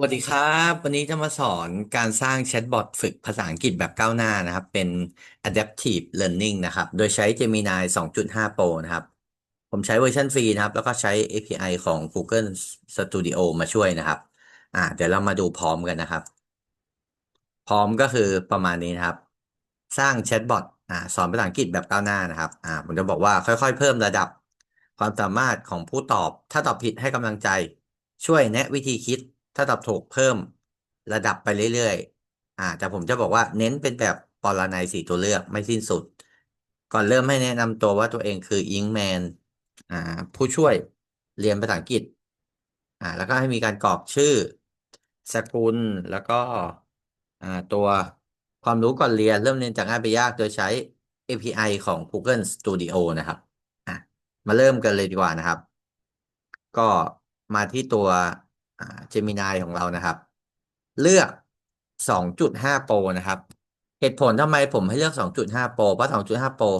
สวัสดีครับ วันนี้จะมาสอนการสร้างแชทบอทฝึกภาษาอังกฤษแบบก้าวหน้านะครับ เป็น Adaptive Learning นะครับ โดยใช้ Gemini 2.5 Pro นะครับ ผมใช้เวอร์ชันฟรีนะครับ แล้วก็ใช้ API ของ Google Studio มาช่วยนะครับ อ่าเดี๋ยวเรามาดูพร้อมกันนะครับ พร้อมก็คือประมาณนี้นะครับ สร้างแชทบอทอ่าสอนภาษาอังกฤษแบบก้าวหน้านะครับ อ่าผมจะบอกว่าค่อยๆ เพิ่มระดับ ความสามารถของผู้ตอบ ถ้าตอบผิดให้กำลังใจ ช่วยแนะวิธีคิด ถ้าตอบถูกเพิ่มระดับไปเรื่อยๆ อ่า แต่ผมจะบอกว่าเน้นเป็นแบบปรนัยสี่ตัวเลือกไม่สิ้นสุด ก่อนเริ่มให้แนะนำตัวว่าตัวเองคืออิงแมนอ่า ผู้ช่วยเรียนภาษาอังกฤษ อ่า แล้วก็ให้มีการกรอกชื่อ สกุล แล้วก็ อ่า ตัวความรู้ก่อนเรียนเริ่มเรียนจากง่ายไปยากโดยใช้ API ของ Google Studio นะครับ อะ มาเริ่มกันเลยดีกว่านะครับ ก็มาที่ตัว อ่า Gemini ของเรานะครับ เลือก 2.5 Pro นะครับ เหตุผลทำไมผมให้เลือก 2.5 Pro เพราะ 2.5 Pro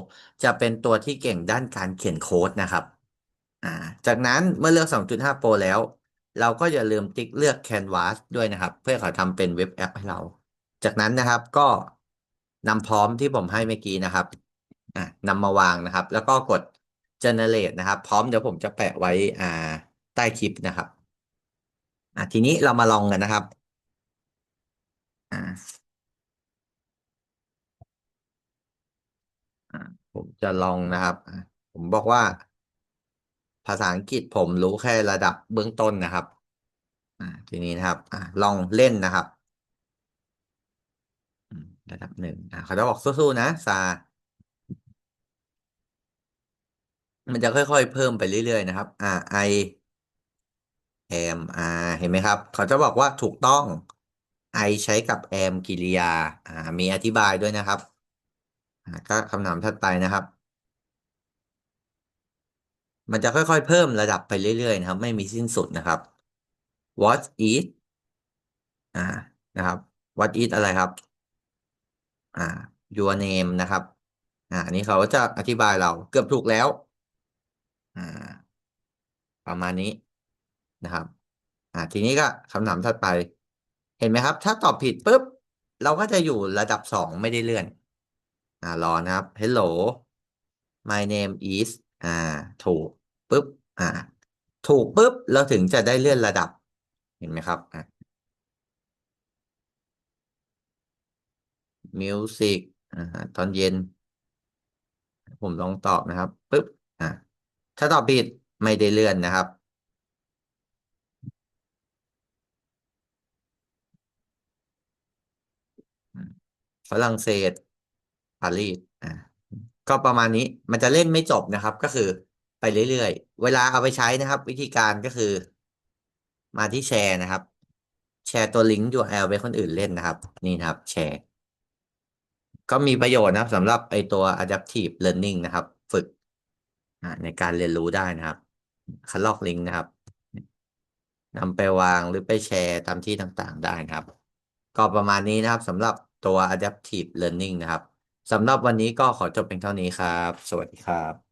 จะเป็นตัวที่เก่งด้านการเขียนโค้ดนะครับ อ่า จากนั้นเมื่อเลือก 2.5 Pro แล้ว เราก็อย่าลืมติ๊กเลือก Canvas ด้วยนะครับ เพื่อเขาทำเป็นเว็บแอปให้เรา จากนั้นนะครับก็นำพร้อมที่ผมให้เมื่อกี้นะครับอ่านำมาวางนะครับ แล้วก็กด generate นะครับ พร้อมเดี๋ยวผมจะแปะไว้อ่าใต้คลิปนะครับ อ่าทีนี้เรามาลองกันนะครับอ่าผมจะลองนะครับ ผมบอกว่า ภาษาอังกฤษผมรู้แค่ระดับเบื้องต้นนะครับอ่าทีนี้นะครับอ่าลองเล่นนะครับระดับหนึ่งอ่าเขาจะบอกสู้ๆนะซามันจะค่อยๆ เพิ่มไปเรื่อยๆนะครับ อ่า I am อ่าเห็นไหมครับ เขาจะบอกว่าถูกต้อง I ใช้กับ am กริยาอ่ามีอธิบายด้วยนะครับอ่าก็คำถามถัดไปนะครับ มันจะค่อยๆ เพิ่มระดับไปเรื่อยๆ นะครับ ไม่มีสิ้นสุดนะครับ what is อ่านะครับ what is อะไรครับอ่า your name นะครับอ่านนี้เขาจะอธิบายเราเกือบถูกแล้ว อ่า ประมาณนี้ นะครับอ่าทีนี้ก็คำถามถัดไป เห็นไหมครับ ถ้าตอบผิดปุ๊บ เราก็จะอยู่ระดับสองไม่ได้เลื่อน อ่ารอนะครับ hello my name is อ่า ถูกปุ๊บ อ่า ถูกปุ๊บ เราถึงจะได้เลื่อนระดับ เห็นไหมครับอ่า music อ่าตอนเย็น ผมลองตอบนะครับปุ๊บ อ่าถ้าตอบผิดไม่ได้เลื่อนนะครับ ฝรั่งเศสปารีสอ่าก็ประมาณนี้มันจะเล่นไม่จบนะครับ ก็คือไปเรื่อยๆ เวลาเอาไปใช้นะครับ วิธีการก็คือ มาที่แชร์นะครับ แชร์ตัวลิงก์ URL ไปคนอื่นเล่นนะครับ นี่นะครับ แชร์ ก็มีประโยชน์นะครับสำหรับไอตัว adaptive learning นะครับ ฝึกในการเรียนรู้ได้นะครับคัดลอกลิงก์นะครับนำไปวางหรือไปแชร์ตามที่ต่างๆได้นะครับ ก็ประมาณนี้นะครับสำหรับ ตัว adaptive learning นะครับสำหรับวันนี้ก็ขอจบเป็นเท่านี้ครับ สวัสดีครับ